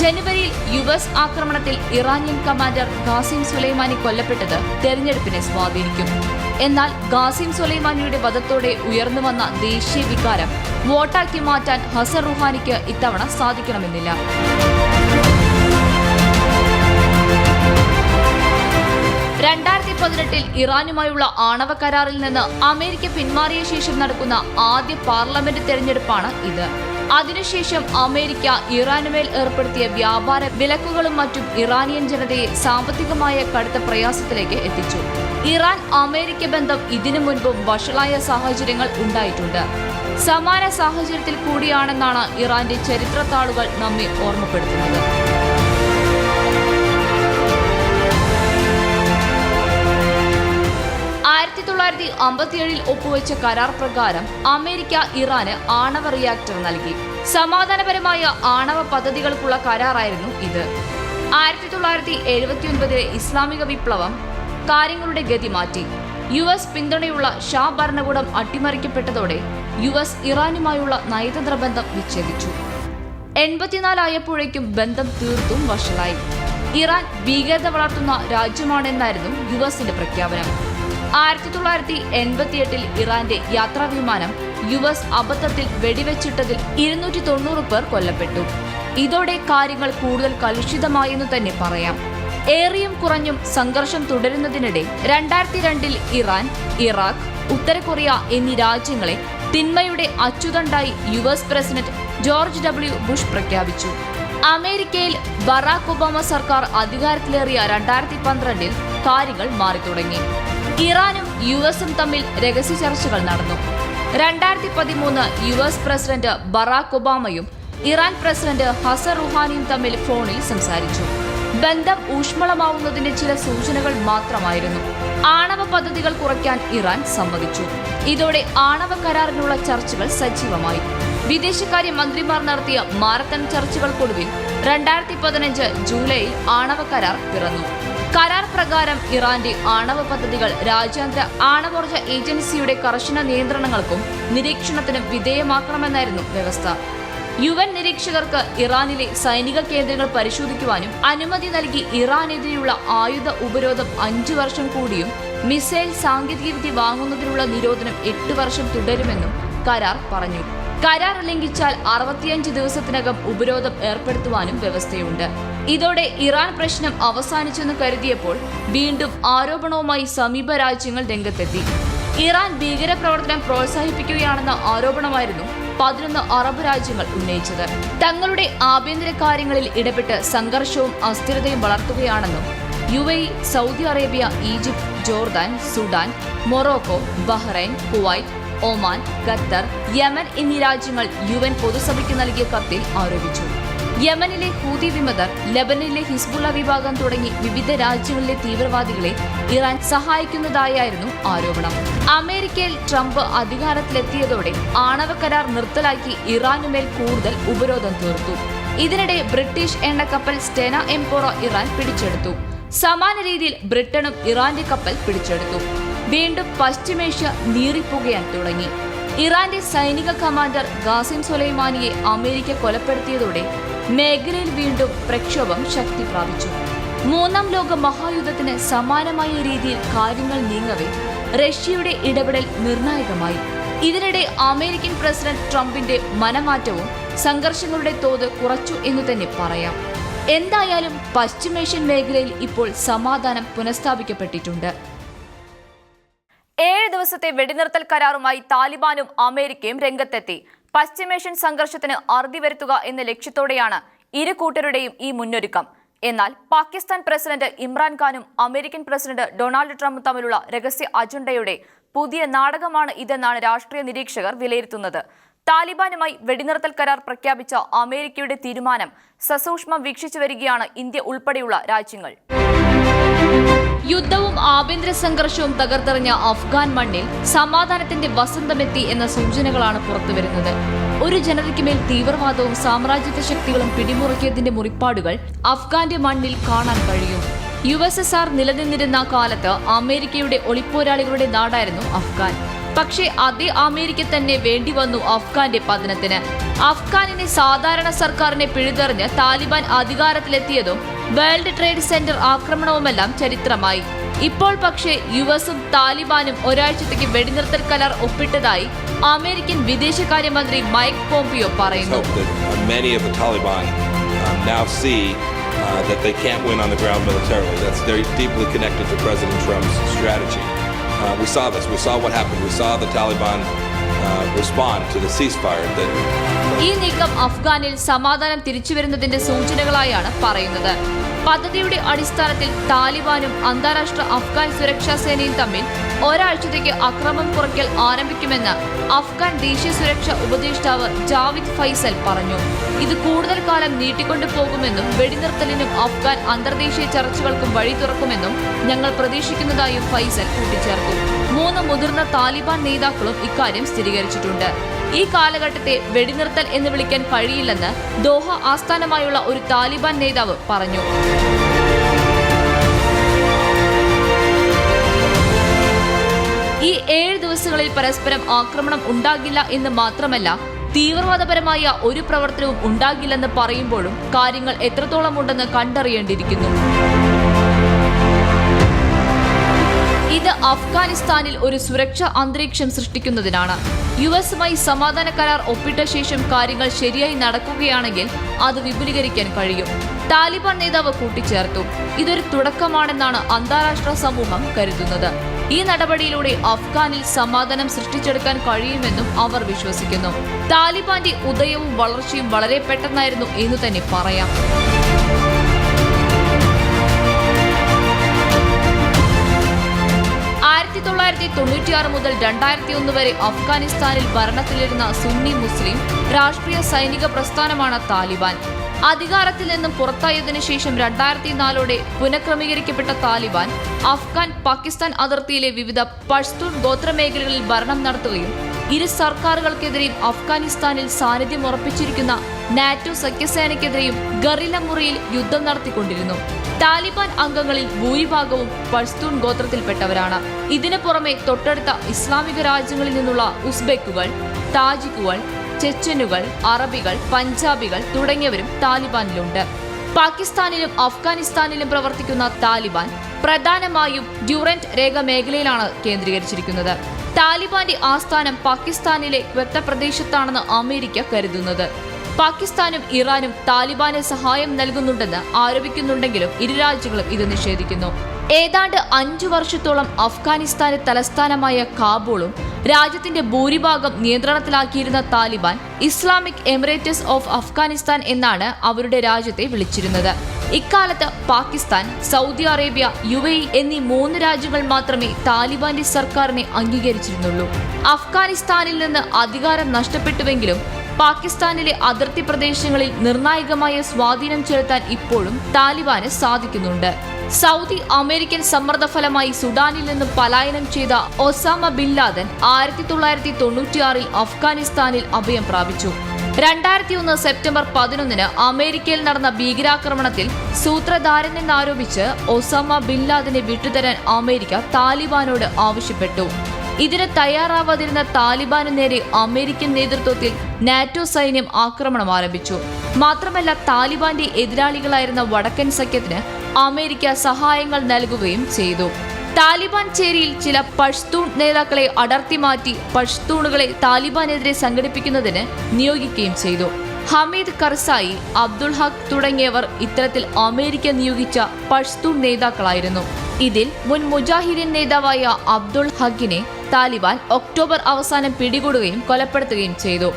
ജനുവരിയിൽ യു എസ് ആക്രമണത്തിൽ ഇറാനിയൻ കമാൻഡർ ഖാസിം സുലൈമാനി കൊല്ലപ്പെട്ടത് തെരഞ്ഞെടുപ്പിനെ സ്വാധീനിക്കും. എന്നാൽ ഖാസിം സുലൈമാനിയുടെ വധത്തോടെ ഉയർന്നു വന്ന ദേശീയ വികാരം വോട്ടാക്കി മാറ്റാൻ ഹസൻ റുഹാനിക്ക് ഇത്തവണ സാധിക്കണമെന്നില്ല. രണ്ടായിരത്തി പതിനെട്ടിൽ ഇറാനുമായുള്ള ആണവ കരാറിൽ നിന്ന് അമേരിക്ക പിന്മാറിയ ശേഷം നടക്കുന്ന ആദ്യ പാർലമെന്റ് തെരഞ്ഞെടുപ്പാണ് ഇത്. അതിനുശേഷം അമേരിക്ക ഇറാനുമേൽ ഏർപ്പെടുത്തിയ വ്യാപാര വിലക്കുകളും മറ്റും ഇറാനിയൻ ജനതയെ സാമ്പത്തികമായ കടുത്ത പ്രയാസത്തിലേക്ക് എത്തിച്ചു. ഇറാൻ അമേരിക്ക ബന്ധം ഇതിനു മുൻപും വഷളായ സാഹചര്യങ്ങൾ ഉണ്ടായിട്ടുണ്ട്. സമാന സാഹചര്യത്തിൽ കൂടിയാണെന്നാണ് ഇറാന്റെ ചരിത്രത്താളുകൾ നമ്മെ ഓർമ്മപ്പെടുത്തുന്നത്. ആയിരത്തി തൊള്ളായിരത്തി അമ്പത്തിയേഴിൽ ഒപ്പുവെച്ച കരാർ പ്രകാരം അമേരിക്ക ഇറാന് ആണവ റിയാക്ടർ നൽകി. സമാധാനപരമായ ആണവ പദ്ധതികൾക്കുള്ള കരാറായിരുന്നു ഇത്. ആയിരത്തി തൊള്ളായിരത്തി എഴുപത്തിയൊൻപതിലെ ഇസ്ലാമിക വിപ്ലവം കാര്യങ്ങളുടെ ഗതി മാറ്റി. യു എസ് പിന്തുണയുള്ള ഷാ ഭരണകൂടം അട്ടിമറിക്കപ്പെട്ടതോടെ യു എസ് ഇറാനുമായുള്ള നയതന്ത്ര ബന്ധം വിച്ഛേദിച്ചു. എൺപത്തിനാലായപ്പോഴേക്കും ബന്ധം തീർത്തും വഷളായി. ഇറാൻ ഭീകരത വളർത്തുന്ന രാജ്യമാണെന്നായിരുന്നു യു എസിന്റെ പ്രഖ്യാപനം. ആയിരത്തി തൊള്ളായിരത്തി എൺപത്തിയെട്ടിൽ ഇറാന്റെ യാത്രാ വിമാനം യു എസ് അബദ്ധത്തിൽ വെടിവെച്ചിട്ടതിൽ ഇരുന്നൂറ്റി തൊണ്ണൂറ് പേർ കൊല്ലപ്പെട്ടു. ഇതോടെ കാര്യങ്ങൾ കൂടുതൽ കലുഷിതമായെന്ന് തന്നെ പറയാം. ഏറിയും കുറഞ്ഞും സംഘർഷം തുടരുന്നതിനിടെ രണ്ടായിരത്തി രണ്ടിൽ ഇറാൻ ഇറാഖ് ഉത്തര കൊറിയ എന്നീ രാജ്യങ്ങളെ തിന്മയുടെ അച്ചുതണ്ടായി U S president George W Bush പ്രഖ്യാപിച്ചു. അമേരിക്കയിൽ ബറാക് ഒബാമ സർക്കാർ അധികാരത്തിലേറിയ രണ്ടായിരത്തി പന്ത്രണ്ടിൽ കാര്യങ്ങൾ മാറി തുടങ്ങി ഇറാനും യു എസും തമ്മിൽ രഹസ്യ ചർച്ചകൾ നടന്നു. രണ്ടായിരത്തി പതിമൂന്ന് യു എസ് പ്രസിഡന്റ് ബറാക് ഒബാമയും ഇറാൻ പ്രസിഡന്റ് ഹസൻ റുഹാനിയും തമ്മിൽ ഫോണിൽ സംസാരിച്ചു. ബന്ധം ഊഷ്മളമാവുന്നതിന്റെ ചില സൂചനകൾ മാത്രമായിരുന്നു. ആണവ പദ്ധതികൾ കുറയ്ക്കാൻ ഇറാൻ സമ്മതിച്ചു. ഇതോടെ ആണവ കരാറിനുള്ള ചർച്ചകൾ സജീവമായി. വിദേശകാര്യ മന്ത്രിമാർ നടത്തിയ മാരത്തൺ ചർച്ചകൾക്കൊടുവിൽ രണ്ടായിരത്തി പതിനഞ്ച് ജൂലൈയിൽ ആണവ കരാർ പിറന്നു. കരാർ പ്രകാരം ഇറാന്റെ ആണവ പദ്ധതികൾ രാജ്യാന്തര ആണവോർജ ഏജൻസിയുടെ കർശന നിയന്ത്രണങ്ങൾക്കും നിരീക്ഷണത്തിനും വിധേയമാക്കണമെന്നായിരുന്നു വ്യവസ്ഥ. യു എൻ നിരീക്ഷകർക്ക് ഇറാനിലെ സൈനിക കേന്ദ്രങ്ങൾ പരിശോധിക്കുവാനും അനുമതി നൽകി ഇറാനെതിരെയുള്ള ആയുധ ഉപരോധം അഞ്ചു വർഷം കൂടിയും മിസൈൽ സാങ്കേതികവിദ്യ വാങ്ങുന്നതിനുള്ള നിരോധനം എട്ട് വർഷം തുടരുമെന്നും കരാർ പറഞ്ഞു. കരാർ ലംഘിച്ചാൽ അറുപത്തിയഞ്ച് ദിവസത്തിനകം ഉപരോധം ഏർപ്പെടുത്തുവാനും വ്യവസ്ഥയുണ്ട്. ഇതോടെ ഇറാൻ പ്രശ്നം അവസാനിച്ചെന്ന് കരുതിയപ്പോൾ വീണ്ടും ആരോപണവുമായി സമീപ രാജ്യങ്ങൾ രംഗത്തെത്തി. ഇറാൻ ഭീകരപ്രവർത്തനം പ്രോത്സാഹിപ്പിക്കുകയാണെന്ന ആരോപണമായിരുന്നു പതിനൊന്ന് അറബ് രാജ്യങ്ങൾ ഉന്നയിച്ചത്. തങ്ങളുടെ ആഭ്യന്തര കാര്യങ്ങളിൽ ഇടപെട്ട് സംഘർഷവും അസ്ഥിരതയും വളർത്തുകയാണെന്നും U A Saudi Arabia Egypt Jordan Sudan Morocco Bahrain Kuwait Oman Qatar Yemen എന്നീ രാജ്യങ്ങൾ യു എൻ പൊതുസഭയ്ക്ക് നൽകിയ കത്തിൽ ആരോപിച്ചു. യമനിലെ ഹൂതി വിമതർ ലബനനിലെ ഹിസ്ബുള്ള വിഭാഗം തുടങ്ങി വിവിധ രാജ്യങ്ങളിലെ തീവ്രവാദികളെ ഇറാൻ സഹായിക്കുന്നതായിരുന്നു ആരോപണം. അമേരിക്കയിൽ ട്രംപ് അധികാരത്തിലെത്തിയതോടെ ആണവ കരാർ നിർത്തലാക്കി ഇറാനുമേൽ കൂടുതൽ ഉപരോധം തീർത്തു. ഇതിനിടെ ബ്രിട്ടീഷ് എണ്ണക്കപ്പൽ സ്റ്റെന എംപോറ ഇറാൻ പിടിച്ചെടുത്തു. സമാന രീതിയിൽ ബ്രിട്ടനും ഇറാന്റെ കപ്പൽ പിടിച്ചെടുത്തു. വീണ്ടും പശ്ചിമേഷ്യ നീറിപ്പുകയാൻ തുടങ്ങി. ഇറാന്റെ സൈനിക കമാൻഡർ ഖാസിം സുലൈമാനിയെ അമേരിക്ക കൊലപ്പെടുത്തിയതോടെ മേഖലയിൽ വീണ്ടും പ്രക്ഷോഭം ശക്തി പ്രാപിച്ചു. മൂന്നാം ലോക മഹായുദ്ധത്തിന് സമാനമായ രീതിയിൽ കാര്യങ്ങൾ നീങ്ങവേ റഷ്യയുടെ ഇടപെടൽ നിർണായകമായി. ഇതിനിടെ അമേരിക്കൻ പ്രസിഡന്റ് ട്രംപിന്റെ മനമാറ്റവും സംഘർഷങ്ങളുടെ തോത് കുറച്ചു എന്ന് തന്നെ പറയാം. എന്തായാലും പശ്ചിമേഷ്യൻ മേഖലയിൽ ഇപ്പോൾ സമാധാനം പുനഃസ്ഥാപിക്കപ്പെട്ടിട്ടുണ്ട്. ഏഴ് ദിവസത്തെ വെടിനിർത്തൽ കരാറുമായി താലിബാനും അമേരിക്കയും രംഗത്തെത്തി. പശ്ചിമേഷ്യൻ സംഘർഷത്തിന് അറുതി വരുത്തുക എന്ന ലക്ഷ്യത്തോടെയാണ് ഇരു കൂട്ടരുടെയും ഈ മുന്നൊരുക്കം. എന്നാൽ പാകിസ്ഥാൻ പ്രസിഡന്റ് ഇമ്രാൻഖാനും അമേരിക്കൻ പ്രസിഡന്റ് ഡൊണാൾഡ് ട്രംപും തമ്മിലുള്ള രഹസ്യ അജണ്ടയുടെ പുതിയ നാടകമാണ് ഇതെന്നാണ് രാഷ്ട്രീയ നിരീക്ഷകർ വിലയിരുത്തുന്നത്. താലിബാനുമായി വെടിനിർത്തൽ കരാർ പ്രഖ്യാപിച്ച അമേരിക്കയുടെ തീരുമാനം സസൂക്ഷ്മം വീക്ഷിച്ചു വരികയാണ് ഇന്ത്യ ഉൾപ്പെടെയുള്ള രാജ്യങ്ങൾ. യുദ്ധവും ആഭ്യന്തര സംഘർഷവും തകർത്തെറിഞ്ഞ അഫ്ഗാൻ മണ്ണിൽ സമാധാനത്തിന്റെ വസന്തമെത്തി എന്ന സൂചനകളാണ് പുറത്തുവരുന്നത്. ഒരു ജനതയ്ക്ക് മേൽ തീവ്രവാദവും സാമ്രാജ്യത്വ ശക്തികളും പിടിമുറുക്കിയതിന്റെ മുറിപ്പാടുകൾ അഫ്ഗാന്റെ മണ്ണിൽ കാണാൻ കഴിയും. യു എസ് എസ് ആർ നിലനിന്നിരുന്ന കാലത്ത് അമേരിക്കയുടെ ഒളിപ്പോരാളികളുടെ നാടായിരുന്നു അഫ്ഗാൻ. പക്ഷേ അതേ അമേരിക്ക തന്നെ വേണ്ടി വന്നു അഫ്ഗാന്റെ പതനത്തിന് അഫ്ഗാനിനെ സാധാരണ സർക്കാരിനെ പിഴുതെറിഞ്ഞ് താലിബാൻ അധികാരത്തിലെത്തിയതും വേൾഡ് ട്രേഡ് സെന്റർ ആക്രമണവുമെല്ലാം ചരിത്രമായി ഇപ്പോൾ പക്ഷേ യു എസും താലിബാനും ഒരാഴ്ചത്തേക്ക് വെടിനിർത്തൽ കരാർ ഒപ്പിട്ടതായി അമേരിക്കൻ വിദേശകാര്യമന്ത്രി മൈക്ക് പോംപിയോ പറയുന്നു um, uh, that they can't win on the ground militarily. That's very deeply connected to President Trump's strategy. Uh, we saw this. We saw what happened. We saw the Taliban uh, ഈ നീക്കം അഫ്ഗാനിൽ സമാധാനം തിരിച്ചുവരുന്നതിന്റെ സൂചനകളായാണ് പറയുന്നത്. പദ്ധതിയുടെ അടിസ്ഥാനത്തിൽ താലിബാനും അന്താരാഷ്ട്ര അഫ്ഗാൻ സുരക്ഷാ സേനയും തമ്മിൽ ഒരാഴ്ചത്തേക്ക് അക്രമം കുറയ്ക്കൽ ആരംഭിക്കുമെന്ന് അഫ്ഗാൻ ദേശീയ സുരക്ഷാ ഉപദേഷ്ടാവ് ജാവിദ് ഫൈസൽ പറഞ്ഞു. ഇത് കൂടുതൽ കാലം നീട്ടിക്കൊണ്ടു പോകുമെന്നും വെടിനിർത്തലിനും അഫ്ഗാൻ അന്തർദേശീയ ചർച്ചകൾക്കും വഴി തുറക്കുമെന്നും ഞങ്ങൾ പ്രതീക്ഷിക്കുന്നതായും ഫൈസൽ കൂട്ടിച്ചേർത്തു. മൂന്ന് മുതിർന്ന താലിബാൻ നേതാക്കളും ഇക്കാര്യം സ്ഥിരീകരിച്ചിട്ടുണ്ട്. ഈ കാലഘട്ടത്തെ വെടിനിർത്തൽ എന്ന് വിളിക്കാൻ കഴിയില്ലെന്ന് ദോഹ ആസ്ഥാനമായുള്ള ഒരു താലിബാൻ നേതാവ് പറഞ്ഞു. ഈ ഏഴ് ദിവസങ്ങളിൽ പരസ്പരം ആക്രമണം ഉണ്ടാകില്ല എന്ന് മാത്രമല്ല തീവ്രവാദപരമായ ഒരു പ്രവർത്തനവും ഉണ്ടാകില്ലെന്ന് പറയുമ്പോഴും കാര്യങ്ങൾ എത്രത്തോളമുണ്ടെന്ന് കണ്ടറിയേണ്ടിയിരിക്കുന്നു. ഇത് അഫ്ഗാനിസ്ഥാനിൽ ഒരു സുരക്ഷാ അന്തരീക്ഷം സൃഷ്ടിക്കുന്നതിനാണ്. യു എസുമായി സമാധാന കരാർ ഒപ്പിട്ട ശേഷം കാര്യങ്ങൾ ശരിയായി നടക്കുകയാണെങ്കിൽ അത് വിപുലീകരിക്കാൻ കഴിയും. താലിബാൻ നേതാവ് കൂട്ടിച്ചേർത്തു. ഇതൊരു തുടക്കമാണെന്നാണ് അന്താരാഷ്ട്ര സമൂഹം കരുതുന്നത്. ഈ നടപടിയിലൂടെ അഫ്ഗാനിൽ സമാധാനം സൃഷ്ടിച്ചെടുക്കാൻ കഴിയുമെന്നും അവർ വിശ്വസിക്കുന്നു. താലിബാന്റെ ഉദയവും വളർച്ചയും വളരെ പെട്ടെന്നായിരുന്നു എന്ന് തന്നെ പറയാം. ആയിരത്തി തൊള്ളായിരത്തി തൊണ്ണൂറ്റിയാറ് മുതൽ രണ്ടായിരത്തി ഒന്ന് വരെ അഫ്ഗാനിസ്ഥാനിൽ ഭരണത്തിലിരുന്ന സുന്നി മുസ്ലിം രാഷ്ട്രീയ സൈനിക പ്രസ്ഥാനമാണ് താലിബാൻ. അധികാരത്തിൽ നിന്നും പുറത്തായതിനു ശേഷം രണ്ടായിരത്തി നാലോടെ പുനഃക്രമീകരിക്കപ്പെട്ട താലിബാൻ അഫ്ഗാൻ പാകിസ്ഥാൻ അതിർത്തിയിലെ വിവിധ പഷ്തൂൺ ഗോത്രമേഖലകളിൽ ഭരണം നടത്തുകയും ഇരു സർക്കാരുകൾക്കെതിരെയും അഫ്ഗാനിസ്ഥാനിൽ സാന്നിധ്യം ഉറപ്പിച്ചിരിക്കുന്ന നാറ്റോ സഖ്യസേനയ്ക്കെതിരെയും ഗറില മുറിയിൽ യുദ്ധം നടത്തിക്കൊണ്ടിരുന്നു. താലിബാൻ അംഗങ്ങളിൽ ഭൂരിഭാഗവും പഷ്തൂൺ ഗോത്രത്തിൽപ്പെട്ടവരാണ്. ഇതിനു പുറമെ തൊട്ടടുത്ത ഇസ്ലാമിക രാജ്യങ്ങളിൽ നിന്നുള്ള ഉസ്ബെക്കുകൾ താജിക്കുകൾ ചെച്ചനുകൾ അറബികൾ പഞ്ചാബികൾ തുടങ്ങിയവരും താലിബാനിലുണ്ട്. പാകിസ്ഥാനിലും അഫ്ഗാനിസ്ഥാനിലും പ്രവർത്തിക്കുന്ന താലിബാൻ പ്രധാനമായും ഡ്യൂറന്റ് രേഖ മേഖലയിലാണ് കേന്ദ്രീകരിച്ചിരിക്കുന്നത്. താലിബാന്റെ ആസ്ഥാനം പാകിസ്ഥാനിലെ ക്വത്ത പ്രദേശത്താണെന്ന് അമേരിക്ക കരുതുന്നത്. പാകിസ്ഥാനും ഇറാനും താലിബാന് സഹായം നൽകുന്നുണ്ടെന്ന് ആരോപിക്കുന്നുണ്ടെങ്കിലും ഇരു രാജ്യങ്ങളും ഇത് നിഷേധിക്കുന്നു. ഏതാണ്ട് അഞ്ചു വർഷത്തോളം അഫ്ഗാനിസ്ഥാന്റെ തലസ്ഥാനമായ കാബൂളും രാജ്യത്തിന്റെ ഭൂരിഭാഗം നിയന്ത്രണത്തിലാക്കിയിരുന്ന Taliban Islamic Emirates of Afghanistan എന്നാണ് അവരുടെ രാജ്യത്തെ വിളിച്ചിരുന്നത്. ഇക്കാലത്ത് Pakistan Saudi Arabia U A എന്നീ മൂന്ന് രാജ്യങ്ങൾ മാത്രമേ താലിബാന്റെ സർക്കാരിനെ അംഗീകരിച്ചിരുന്നുള്ളൂ. അഫ്ഗാനിസ്ഥാനിൽ നിന്ന് അധികാരം നഷ്ടപ്പെട്ടുവെങ്കിലും പാകിസ്ഥാനിലെ അതിർത്തി പ്രദേശങ്ങളിൽ നിർണായകമായ സ്വാധീനം ചെലുത്താൻ ഇപ്പോഴും താലിബാന് സാധിക്കുന്നുണ്ട്. സൗദി അമേരിക്കൻ സമ്മർദ്ദഫലമായി സുഡാനിൽ നിന്ന് പലായനം ചെയ്ത ഒസാമ ബിൻ ലാദൻ ആയിരത്തി തൊള്ളായിരത്തി തൊണ്ണൂറ്റിയാറിൽ അഫ്ഗാനിസ്ഥാനിൽ അഭയം പ്രാപിച്ചു. രണ്ടായിരത്തി ഒന്ന് സെപ്റ്റംബർ പതിനൊന്നിന് അമേരിക്കയിൽ നടന്ന ഭീകരാക്രമണത്തിൽ സൂത്രധാരനെന്നാരോപിച്ച് ഒസാമ ബിൻ ലാദനെ വിട്ടുതരാൻ അമേരിക്ക താലിബാനോട് ആവശ്യപ്പെട്ടു. ഇതിന് തയ്യാറാവാതിരുന്ന താലിബാന് നേരെ അമേരിക്കൻ നേതൃത്വത്തിൽ നാറ്റോ സൈന്യം ആക്രമണം ആരംഭിച്ചു. മാത്രമല്ല താലിബാന്റെ എതിരാളികളായിരുന്ന വടക്കൻ സഖ്യത്തിന് അമേരിക്ക സഹായങ്ങൾ നൽകുകയും ചെയ്തു. താലിബാൻ ചേരിയിൽ ചില പഷ്തൂൺ നേതാക്കളെ അടർത്തി മാറ്റി പഷ്തൂണുകളെ താലിബാനെതിരെ സംഘടിപ്പിക്കുന്നതിന് നിയോഗിക്കുകയും ചെയ്തു. ഹമീദ് കർസായി അബ്ദുൾ ഹക്ക് തുടങ്ങിയവർ ഇത്തരത്തിൽ അമേരിക്ക നിയോഗിച്ച പഷ്തൂൺ നേതാക്കളായിരുന്നു. ഇതിൽ മുൻ മുജാഹിദീൻ നേതാവായ അബ്ദുൾ ഹഖിനെ താലിബാൻ ഒക്ടോബർ അവസാനം പിടികൂടുകയും കൊലപ്പെടുത്തുകയും ചെയ്തു.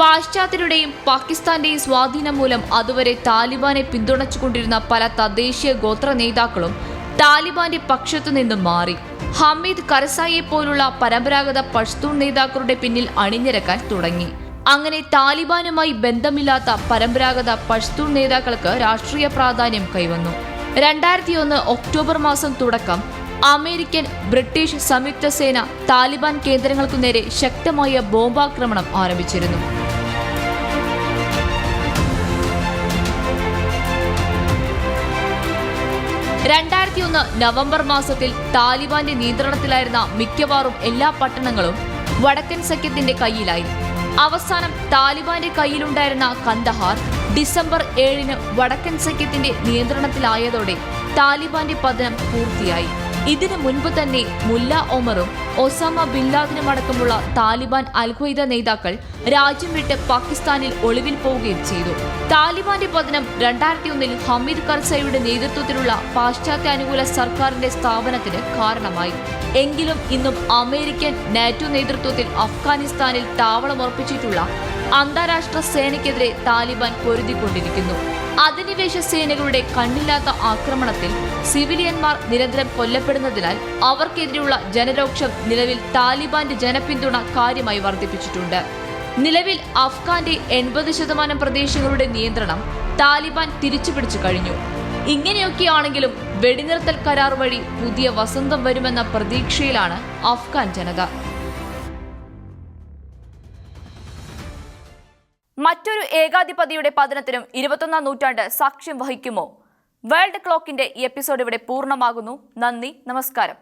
പാശ്ചാത്യരുടെയും പാകിസ്ഥാന്റെയും സ്വാധീനം മൂലം അതുവരെ താലിബാനെ പിന്തുണച്ചുകൊണ്ടിരുന്ന പല തദ്ദേശീയ ഗോത്ര നേതാക്കളും താലിബാന്റെ പക്ഷത്തു നിന്നും മാറി. ഹമീദ് കർസായെ പോലുള്ള പരമ്പരാഗത പഷ്തൂൺ നേതാക്കളുടെ പിന്നിൽ അണിനിരക്കാൻ തുടങ്ങി. അങ്ങനെ താലിബാനുമായി ബന്ധമില്ലാത്ത പരമ്പരാഗത പഷ്തൂൺ നേതാക്കൾക്ക് രാഷ്ട്രീയ പ്രാധാന്യം കൈവന്നു. രണ്ടായിരത്തി ഒന്ന് ഒക്ടോബർ മാസം തുടക്കം അമേരിക്കൻ ബ്രിട്ടീഷ് സംയുക്ത സേന താലിബാൻ കേന്ദ്രങ്ങൾക്കു നേരെ ശക്തമായ ബോംബാക്രമണം ആരംഭിച്ചിരുന്നു. ഒന്ന് നവംബർ മാസത്തിൽ താലിബാന്റെ നിയന്ത്രണത്തിലായിരുന്ന മിക്കവാറും എല്ലാ പട്ടണങ്ങളും വടക്കൻ സഖ്യത്തിന്റെ കയ്യിലായി. അവസാനം താലിബാന്റെ കയ്യിലുണ്ടായിരുന്ന കന്ദഹാർ ഡിസംബർ ഏഴിന് വടക്കൻ സഖ്യത്തിന്റെ നിയന്ത്രണത്തിലായതോടെ താലിബാന്റെ പതനം പൂർത്തിയായി. ഇതിനു മുൻപ് തന്നെ മുല്ല ഒമറും ഒസാമ ബിൻ ലാദനും അടക്കമുള്ള താലിബാൻ അൽഖ്വയ്ദ നേതാക്കൾ രാജ്യം വിട്ട് പാകിസ്ഥാനിൽ ഒളിവിൽ പോവുകയും ചെയ്തു. താലിബാന്റെ പതനം രണ്ടായിരത്തി ഒന്നിൽ ഹമീദ് കർസയുടെ നേതൃത്വത്തിലുള്ള പാശ്ചാത്യ അനുകൂല സർക്കാരിന്റെ സ്ഥാപനത്തിന് കാരണമായി. എങ്കിലും ഇന്നും അമേരിക്കൻ നാറ്റോ നേതൃത്വത്തിൽ അഫ്ഗാനിസ്ഥാനിൽ താവളമുറപ്പിച്ചിട്ടുള്ള അന്താരാഷ്ട്ര സേനയ്ക്കെതിരെ താലിബാൻ പൊരുതിക്കൊണ്ടിരിക്കുന്നു. അധിനിവേശ സേനകളുടെ കണ്ണില്ലാത്ത ആക്രമണത്തിൽ സിവിലിയന്മാർ നിരന്തരം കൊല്ലപ്പെടുന്നതിനാൽ അവർക്കെതിരെയുള്ള ജനരോക്ഷം നിലവിൽ താലിബാന്റെ ജനപിന്തുണ കാര്യമായി വർദ്ധിപ്പിച്ചിട്ടുണ്ട്. നിലവിൽ അഫ്ഗാന്റെ എൺപത് ശതമാനം പ്രദേശങ്ങളുടെ നിയന്ത്രണം താലിബാൻ തിരിച്ചുപിടിച്ചു കഴിഞ്ഞു. ഇങ്ങനെയൊക്കെയാണെങ്കിലും വെടിനിർത്തൽ കരാർ വഴി പുതിയ വസന്തം വരുമെന്ന പ്രതീക്ഷയിലാണ് അഫ്ഗാൻ ജനത. മറ്റൊരു ഏകാധിപതിയുടെ പതനത്തിനും ഇരുപത്തൊന്നാം നൂറ്റാണ്ട് സാക്ഷ്യം വഹിക്കുമോ? വേൾഡ് ക്ലോക്കിന്റെ ഈ എപ്പിസോഡ് ഇവിടെ പൂർണമാകുന്നു. നന്ദി നമസ്കാരം.